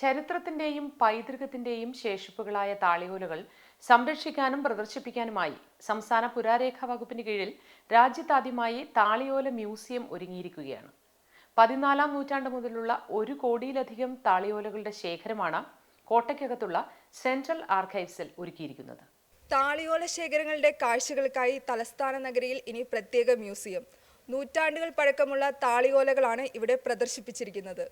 ഭാരതത്തിന്റെയും പൈതൃകത്തിന്റെയും ശേഷിപ്പുകളായ താളിയോലകൾ സംരക്ഷിക്കാനും പ്രദർശിപ്പിക്കാനുമായി സംസ്ഥാന പുരാരേഖാ വകുപ്പിന് കീഴിൽ രാജ്യത്താദ്യമായി താളിയോല മ്യൂസിയം ഒരുങ്ങിയിരിക്കുകയാണ്. പതിനാലാം നൂറ്റാണ്ട് മുതലുള്ള ഒരു കോടിയിലധികം താളിയോലകളുടെ ശേഖരമാണ് കോട്ടയ്ക്കകത്തുള്ള സെൻട്രൽ ആർക്കൈവ്സിൽ ഒരുക്കിയിരിക്കുന്നത്. താളിയോല ശേഖരങ്ങളുടെ കാഴ്ചകൾക്കായി തലസ്ഥാന നഗരിയിൽ ഇനി പ്രത്യേക മ്യൂസിയം. നൂറ്റാണ്ടുകൾ പഴക്കമുള്ള താളിയോലകളാണ് ഇവിടെ പ്രദർശിപ്പിച്ചിരിക്കുന്നത്.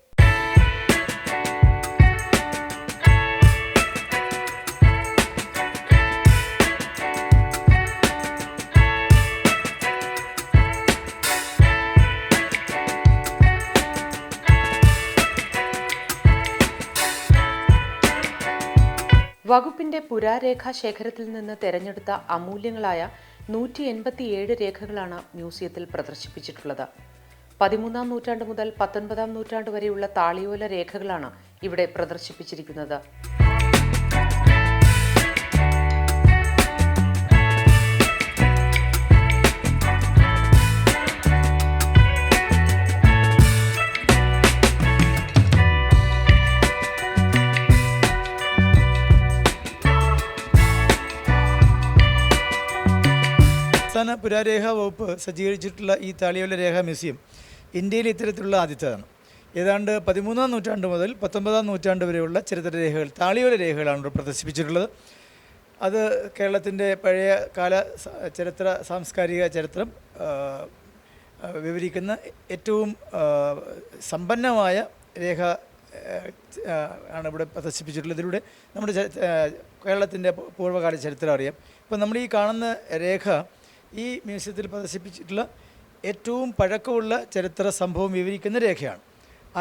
വകുപ്പിന്റെ പുരാരേഖാ ശേഖരത്തിൽ നിന്ന് തെരഞ്ഞെടുത്ത അമൂല്യങ്ങളായ നൂറ്റി എൺപത്തിയേഴ് രേഖകളാണ് മ്യൂസിയത്തിൽ പ്രദർശിപ്പിച്ചിട്ടുള്ളത്. പതിമൂന്നാം നൂറ്റാണ്ട് മുതൽ പത്തൊൻപതാം നൂറ്റാണ്ട് വരെയുള്ള താളിയോല രേഖകളാണ് ഇവിടെ പ്രദർശിപ്പിച്ചിരിക്കുന്നത്. സംസ്ഥാന പുരാരേഖ വകുപ്പ് സജ്ജീകരിച്ചിട്ടുള്ള ഈ താളിയോല രേഖ മ്യൂസിയം ഇന്ത്യയിൽ ഇത്തരത്തിലുള്ള ആദ്യത്തേതാണ്. ഏതാണ്ട് പതിമൂന്നാം നൂറ്റാണ്ട് മുതൽ പത്തൊമ്പതാം നൂറ്റാണ്ട് വരെയുള്ള ചരിത്ര രേഖകൾ താളിയോല രേഖകളാണ് ഇവിടെ പ്രദർശിപ്പിച്ചിട്ടുള്ളത്. അത് കേരളത്തിന്റെ പഴയ കാല ചരിത്ര സാംസ്കാരിക ചരിത്രം വിവരിക്കുന്ന ഏറ്റവും സമ്പന്നമായ രേഖ ആണ് ഇവിടെ പ്രദർശിപ്പിച്ചിട്ടുള്ളത്. ഇതിലൂടെ നമ്മുടെ കേരളത്തിന്റെ പൂർവകാല ചരിത്രം അറിയാം. ഇപ്പം നമ്മൾ ഈ കാണുന്ന രേഖ ഈ മ്യൂസിയത്തിൽ പ്രദർശിപ്പിച്ചിട്ടുള്ള ഏറ്റവും പഴക്കമുള്ള ചരിത്ര സംഭവം വിവരിക്കുന്ന രേഖയാണ്.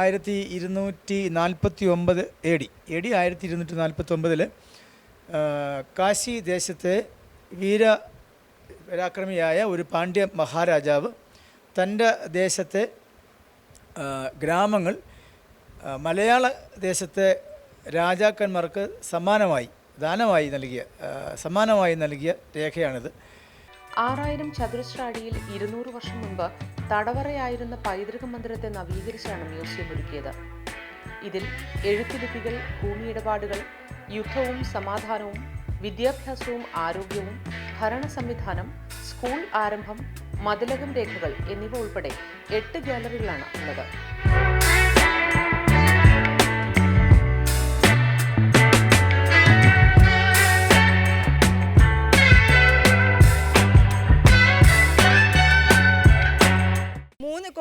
ആയിരത്തി ഇരുന്നൂറ്റി നാൽപ്പത്തി ഒമ്പത് എ ഡി എ ഡി ആയിരത്തി ഇരുന്നൂറ്റി നാൽപ്പത്തി ഒമ്പതിൽ കാശി ദേശത്തെ വീര പരാക്രമിയായ ഒരു പാണ്ഡ്യ മഹാരാജാവ് തന്റെ ദേശത്തെ ഗ്രാമങ്ങൾ മലയാള ദേശത്തെ രാജാക്കന്മാർക്ക് സമ്മാനമായി ദാനമായി നൽകിയ സമ്മാനമായി നൽകിയ രേഖയാണിത്. ആറായിരം ചതുരശ്ര അടിയിൽ ഇരുന്നൂറ് വർഷം മുൻപ് തടവറയായിരുന്ന പൈതൃക മന്ദിരത്തെ നവീകരിച്ചാണ് മ്യൂസിയം ഒരുക്കിയത്. ഇതിൽ എഴുത്തുലിപികൾ ഭൂമിയിടപാടുകൾ യുദ്ധവും സമാധാനവും വിദ്യാഭ്യാസവും ആരോഗ്യവും ഭരണ സംവിധാനം സ്കൂൾ ആരംഭം മതിലകം രേഖകൾ എന്നിവ ഉൾപ്പെടെ എട്ട് ഗാലറികളാണ് ഉള്ളത്.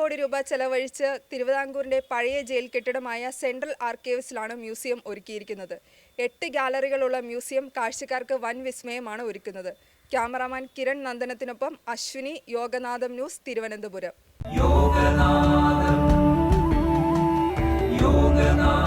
കോടി രൂപ ചെലവഴിച്ച് തിരുവിതാംകൂറിന്റെ പഴയ ജയിൽ കെട്ടിടമായ സെൻട്രൽ ആർക്കൈവ്സിലാണ് മ്യൂസിയം ഒരുക്കിയിരിക്കുന്നത്. എട്ട് ഗാലറികളുള്ള മ്യൂസിയം കാഴ്ചക്കാർക്ക് വൻ വിസ്മയമാണ് ഒരുക്കുന്നത്. ക്യാമറാമാൻ കിരൺ നന്ദനത്തിനൊപ്പം അശ്വിനി യോഗനാഥം ന്യൂസ് തിരുവനന്തപുരം. യോഗനാഥം യോഗനാഥം.